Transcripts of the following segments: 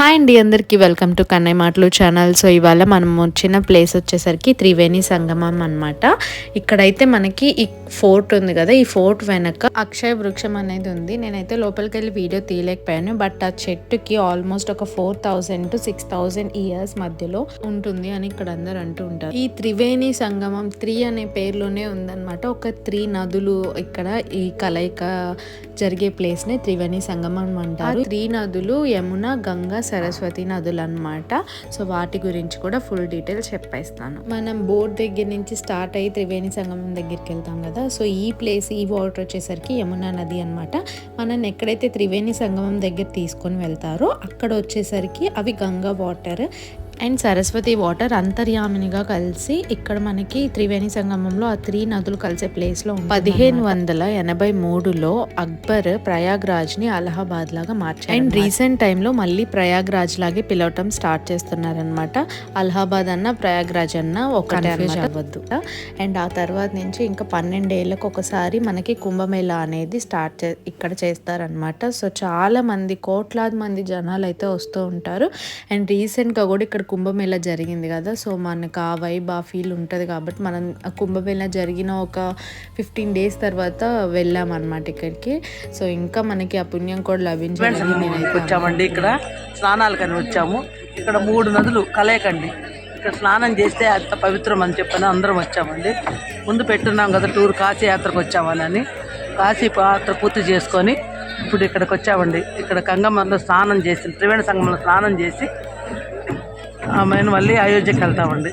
Hi అండి అందరికీ welcome to Kannayya మాటలు ఛానల్. సో ఇవాళ మనం వచ్చిన ప్లేస్ వచ్చేసరికి త్రివేణి సంగమం అన్నమాట. ఇక్కడైతే మనకి ఈ ఫోర్ట్ ఉంది కదా ఈ ఫోర్ట్ వెనక అక్షయ వృక్షం అనేది ఉంది. నేనైతే లోపలికి వెళ్ళి వీడియో తీయలేకపోయాను బట్ ఆ చెట్టుకి ఆల్మోస్ట్ ఒక four thousand to six thousand years మధ్యలో ఉంటుంది అని ఇక్కడ అందరు అంటూ ఉంటారు. ఈ త్రివేణి సంగమం త్రీ అనే పేరులోనే ఉందన్నమాట. ఒక త్రీ నదులు ఇక్కడ ఈ కలయిక జరిగే ప్లేస్ని త్రివేణి సంగమం అంటారు. త్రీ నదులు యమున గంగా సరస్వతి నదులు అనమాట సో వాటి గురించి కూడా ఫుల్ డీటెయిల్స్ చెప్పేస్తాను. మనం బోర్డ్ దగ్గర నుంచి స్టార్ట్ అయ్యి త్రివేణి సంగమం దగ్గరికి వెళ్తాం కదా. సో ఈ ప్లేస్ ఈ వాటర్ వచ్చేసరికి యమున నది అనమాట మనం ఎక్కడైతే త్రివేణి సంగమం దగ్గర తీసుకొని వెళ్తారో అక్కడ వచ్చేసరికి అవి Ganga water and Saraswati water అంతర్యామినిగా కలిసి ఇక్కడ మనకి త్రివేణి సంగమంలో ఆ త్రీ నదులు కలిసే ప్లేస్లో పదిహేను వందల ఎనభై మూడులో అక్బర్ ప్రయాగ్రాజ్ని అలహాబాద్ లాగా మార్చారు అండ్ రీసెంట్ టైంలో మళ్ళీ ప్రయాగ్రాజ్ లాగే పిలవటం స్టార్ట్ చేస్తున్నారనమాట అలహాబాద్ అన్న ప్రయాగ్రాజ్ అన్న ఒకటే అవ్వద్దు. అండ్ ఆ తర్వాత నుంచి ఇంకా పన్నెండేళ్ళకి ఒకసారి మనకి కుంభమేళా అనేది స్టార్ట్ చే ఇక్కడ చేస్తారనమాట సో చాలా మంది కోట్లాది మంది జనాలు అయితే వస్తూ ఉంటారు. అండ్ రీసెంట్గా కూడా ఇక్కడ కుంభమేళా జరిగింది కదా. సో మనకు ఆ వైబ్ ఆ ఫీల్ ఉంటుంది కాబట్టి మనం కుంభమేళా జరిగిన ఒక ఫిఫ్టీన్ డేస్ తర్వాత వెళ్ళామన్నమాట ఇక్కడికి. సో ఇంకా మనకి ఆ పుణ్యం కూడా నేనైతే వచ్చామండి ఇక్కడ. స్నానాలకని వచ్చాము. ఇక్కడ మూడు నదులు కలయకండి. ఇక్కడ స్నానం చేస్తే అంత పవిత్రం అని చెప్పని అందరం వచ్చామండి. ముందు పెట్టున్నాం కదా టూర్ కాశీ యాత్రకు వచ్చామని కాశీ యాత్ర పూర్తి చేసుకొని ఇప్పుడు ఇక్కడికి వచ్చామండి. ఇక్కడ గంగమ్మలో స్నానం చేసి త్రివేణి సంగమంలో స్నానం చేసి ఆమెను మళ్ళీ అయోధ్యకి వెళ్తామండి.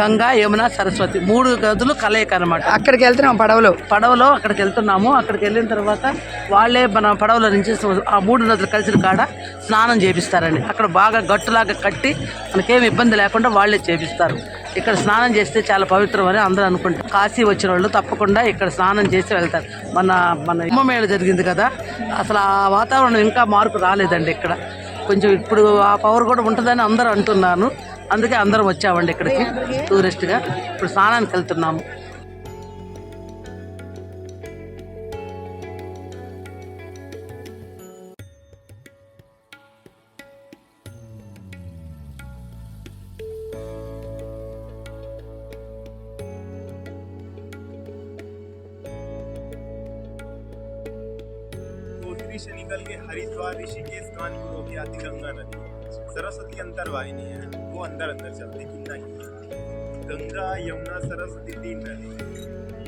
గంగా యమున సరస్వతి మూడు గదులు కలయిక అనమాట అక్కడికి వెళ్తున్నాం పడవలో. పడవలో అక్కడికి వెళ్తున్నాము. అక్కడికి వెళ్ళిన తర్వాత వాళ్ళే మన పడవలో నుంచి ఆ మూడు నదులు కలిసిన కాడ స్నానం చేపిస్తారండి. అక్కడ బాగా గట్టులాగా కట్టి మనకేం ఇబ్బంది లేకుండా వాళ్ళే చేపిస్తారు. ఇక్కడ స్నానం చేస్తే చాలా పవిత్రం అని అందరూ అనుకుంటారు. కాశీ వచ్చిన వాళ్ళు తప్పకుండా ఇక్కడ స్నానం చేసి వెళ్తారు. మన మన కుంభమేళ జరిగింది కదా. అసలు ఆ వాతావరణం ఇంకా మార్పు రాలేదండి ఇక్కడ. కొంచెం ఇప్పుడు ఆ పవర్ కూడా ఉంటుందని అందరూ అంటున్నాను అందుకే అందరం వచ్చామండి ఇక్కడికి టూరిస్ట్గా. ఇప్పుడు స్నానానికి వెళ్తున్నాము. से निकल के हरिद्वार ऋषिकेश कानपुर होके आती गंगा नदी सरस्वती अंतरवाहिनी है वो अंदर अंदर चलती कितना ही गंगा यमुना सरस्वती तीन नदी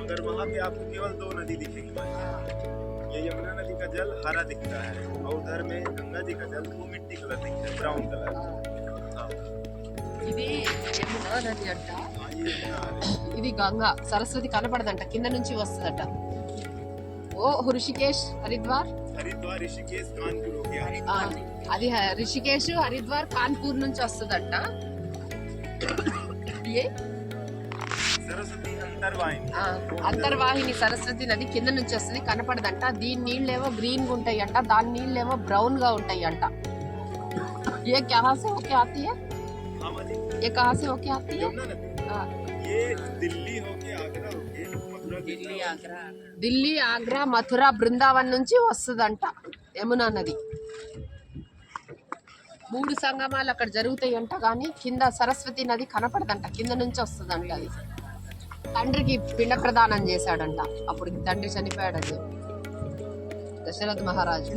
मगर वहाँ पे आपको केवल दो नदी दिखेगी बाकी ये यमुना नदी का जल हरा दिखता है और उधर में गंगा जी का जल वो मिट्टी कलर दिखता है ब्राउन कलर हाँ ఇది యమున నది అంట हाँ, ये यमुना है। ఇది గంగ సరస్వతి కనపడదంట కింద నుంచి వస్తుందట ఓ హృషికేష్ హరిద్వార్? అది హృషికేష్ రిషికేష్ హరిద్వార్ కాన్పూర్ నుంచి వస్తుందంట. ఏ? అంతర్వాహిని. సరస్వతి నది కింద నుంచి వస్తుంది కనపడదంట. దీని నీళ్ళేమో గ్రీన్గా ఉంటాయి అంట దాని నీళ్ళేమో బ్రౌన్గా ఉంటాయి అంట ఏ కహాసే ఓకే ఆతి ఏ కహాసే ఓకే ఆతి ఏ దిల్లీ ఓకే ఆగ్రా ఢిల్లీ ఆగ్రా. మథుర బృందావన్ నుంచి వస్తుందంట యమునా నది. మూడు సంగమాలు అక్కడ జరుగుతాయి అంట కానీ కింద సరస్వతి నది కనపడదంట. కింద నుంచి వస్తుందంట అది. తండ్రికి పిండ ప్రదానం చేశాడంట. అప్పుడు తండ్రి చనిపోయాడు దశరథ్ మహారాజు.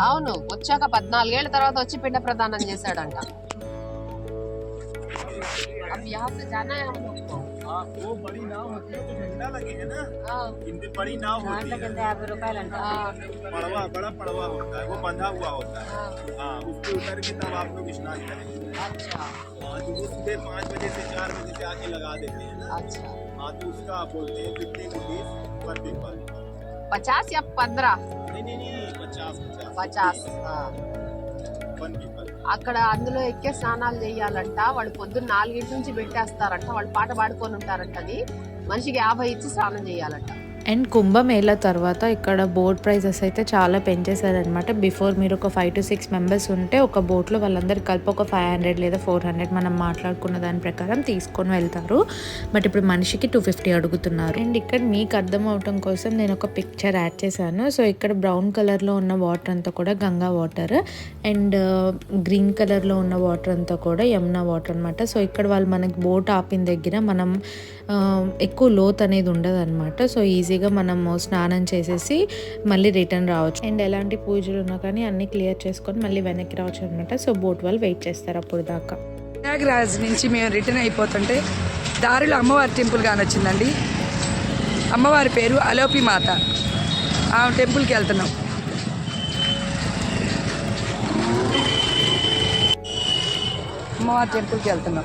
అవును వచ్చాక పద్నాలుగేళ్ళ తర్వాత వచ్చి పిండ ప్రదానం చేశాడంట. జానా हाँ, वो बड़ी नाव होती है तो झंडा लगे है ना हाँ। बड़ी नाव हाँ, होती तो है। पड़वा बड़ा पड़वा होता है वो बंधा हुआ होता है। हाँ। उतर के तब आप लोग स्नान करेंगे। अच्छा। तो वो सुबह पाँच बजे से चार बजे से आके लगा देते हैं ना। अच्छा। हाँ तो उसका आप बोलते हैं रुपीज़ पर पचास या पंद्रह? नहीं नहीं नहीं पचास पचास। पचास वन అక్కడ అందులో ఎక్కే స్నానాలు చేయాలంట. వాళ్ళు పొద్దున్న నాలుగింటి నుంచి పెట్టేస్తారంట. వాళ్ళు పాట పాడుకొని ఉంటారంట అది మనిషికి యాభై ఇచ్చి స్నానం చేయాలంట. అండ్ కుంభమేళ తర్వాత ఇక్కడ బోట్ ప్రైజెస్ అయితే చాలా పెంచేశారనమాట బిఫోర్ మీరు ఒక ఫైవ్ టు సిక్స్ మెంబర్స్ ఉంటే ఒక బోట్లో వాళ్ళందరూ కలిపి ఒక ఫైవ్ హండ్రెడ్ లేదా ఫోర్ హండ్రెడ్ మనం మాట్లాడుకున్న దాని ప్రకారం తీసుకొని వెళ్తారు. బట్ ఇప్పుడు మనిషికి టూ ఫిఫ్టీ అడుగుతున్నారు. అండ్ ఇక్కడ మీకు అర్థం అవటం కోసం నేను ఒక పిక్చర్ యాడ్ చేశాను. సో ఇక్కడ బ్రౌన్ కలర్లో ఉన్న వాటర్ అంతా కూడా గంగా వాటర్ అండ్ గ్రీన్ కలర్లో ఉన్న వాటర్ అంతా కూడా యమునా వాటర్ అనమాట సో ఇక్కడ వాళ్ళు మనకి బోట్ ఆపిన దగ్గర మనం ఎక్కువ లోత్ అనేది ఉండదు అనమాట సో ఈజీగా మనము స్నానం చేసేసి మళ్ళీ రిటర్న్ రావచ్చు. అండ్ ఎలాంటి పూజలు ఉన్నా కానీ అన్నీ క్లియర్ చేసుకొని మళ్ళీ వెనక్కి రావచ్చు అనమాట సో బోట్ వాళ్ళు వెయిట్ చేస్తారు అప్పుడు దాకా. ప్రయాగ్రాజ్ నుంచి మేము రిటర్న్ అయిపోతుంటే దారిలో అమ్మవారి టెంపుల్ కానొచ్చిందండి అమ్మవారి పేరు అలోపి మాత. ఆ టెంపుల్కి వెళ్తున్నాం. అమ్మవారి టెంపుల్కి వెళ్తున్నాం.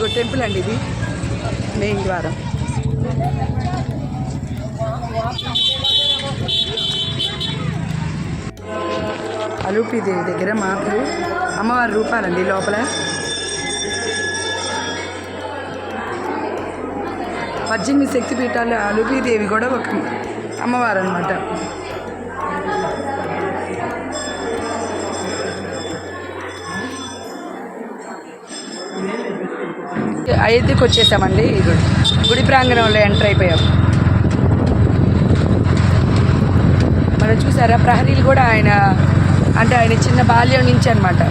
ఇదిగో టెంపుల్ అండి ఇది. మెయిన్ ద్వారం. అలూపిదేవి దగ్గర మాకు అమ్మవారి రూపాలండి లోపల. పద్దెనిమిది శక్తిపీఠాలు అలూపిదేవి కూడా ఒక అమ్మవారు అనమాట అయోధ్యకు వచ్చేసామండి. గుడి గుడి ప్రాంగణంలో ఎంటర్ అయిపోయాం. మనం చూసారా ప్రహరీలు కూడా ఆయన అంటే ఆయన చిన్న బాల్యం నుంచి అనమాట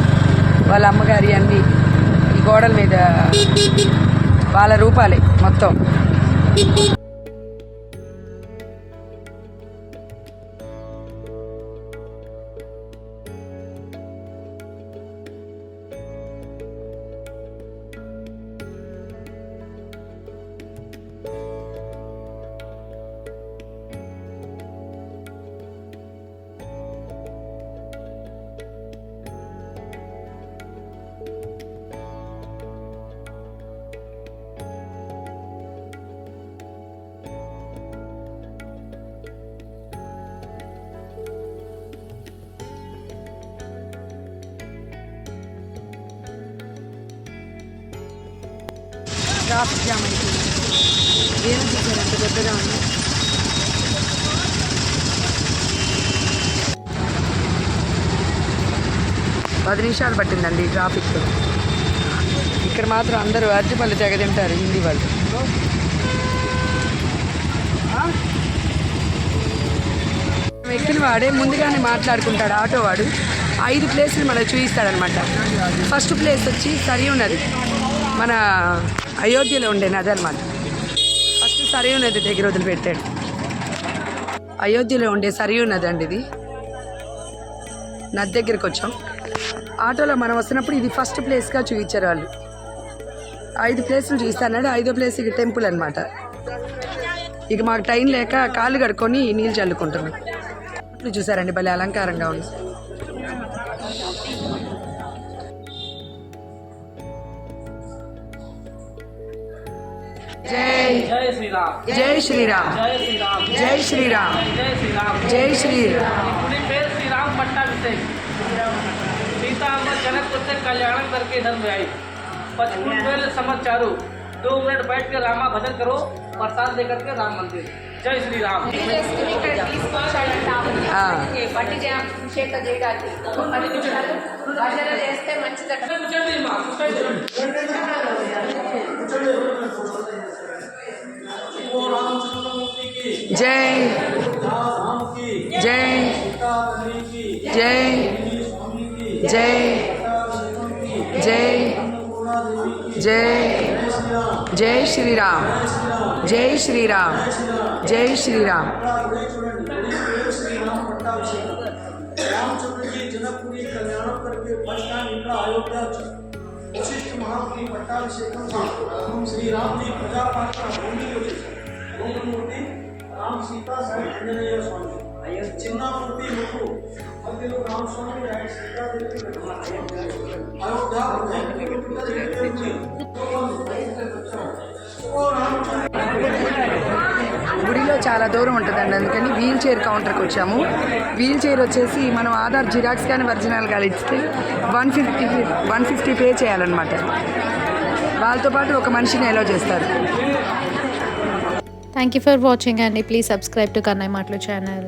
వాళ్ళ అమ్మగారి అన్ని ఈ గోడల మీద వాళ్ళ రూపాలే మొత్తం. ట్రాఫిక్ జామ్ అయిపోయింది ఏమో చూసారు అంత పెద్దగా ఉంది? పది నిమిషాలు పట్టిందండి ఈ ట్రాఫిక్ ఇక్కడ మాత్రం అందరూ అరటిపళ్ళు తెగ తింటారు హిందీ వాళ్ళు. ఎక్కిన వాడే ముందుగానే మాట్లాడుకుంటాడు ఆటో వాడు. ఐదు ప్లేసులు మనకు చూపిస్తాడనమాట. ఫస్ట్ ప్లేస్ వచ్చి సరి ఉన్నది. మన అయోధ్యలో ఉండే నది అనమాట ఫస్ట్ సరియూ నది దగ్గర వదిలిపెట్టాడు. అయోధ్యలో ఉండే సరియు నది అండి ఇది. నది దగ్గరికి వచ్చాం. ఆటోలో మనం వస్తున్నప్పుడు ఇది ఫస్ట్ ప్లేస్గా చూపించారు వాళ్ళు. ఐదు ప్లేసులు చూపిస్తాడు ఐదో ప్లేస్ ఇక టెంపుల్ అనమాట ఇక మాకు టైం లేక కాళ్ళు కడుక్కొని నీళ్ళు చల్లుకుంటున్నాం. ఇప్పుడు చూసారండి భలే అలంకారంగా ఉంది. జై जय श्री राम జై శ్రీరామ్ जय श्री राम జై శ్రీరామ్ जय श्री राम జై శ్రీరామ్ अपनी पेड़ श्री राम पट्टाभिषेक सीता और जनकपुर से कल्याण करके इधर में आई पचपन वेल समझ चारू दो मिनट बैठ के रामा भजन करो प्रसाद लेकर के राम मंदिर जय श्री राम ఆ, బట్టి అభిషేక చేయడానికి పది నిమిషాలు భజన చేస్తే మంచిదట जय। जय। जय। जय। जय। जय। जय श्री राम जय श्री राम जय श्री राम जी भूमि मूर्ति రామ్ సీతా ఆంజనేయ స్వామి. చిన్న మూర్తి ముక్కు మధ్యలో రామస్వామి రైట్ సీతాదేవి అయోధ్య గుడిలో చాలా దూరం ఉంటుందండి అందుకని వీల్ చైర్ కౌంటర్కి వచ్చాము. వీల్ చైర్ వచ్చేసి మనం ఆధార్ జిరాక్స్ కానీ ఒరిజినల్ కానీ ఇస్తే one fifty one fifty pay చేయాలన్నమాట. వాళ్ళతో పాటు ఒక మనిషిని ఎలో చేస్తారు. థ్యాంక్ యూ ఫర్ వాచింగ్ అండి ప్లీజ్ సబ్స్క్రైబ్ టు కన్నయ్య మాటలు ఛానల్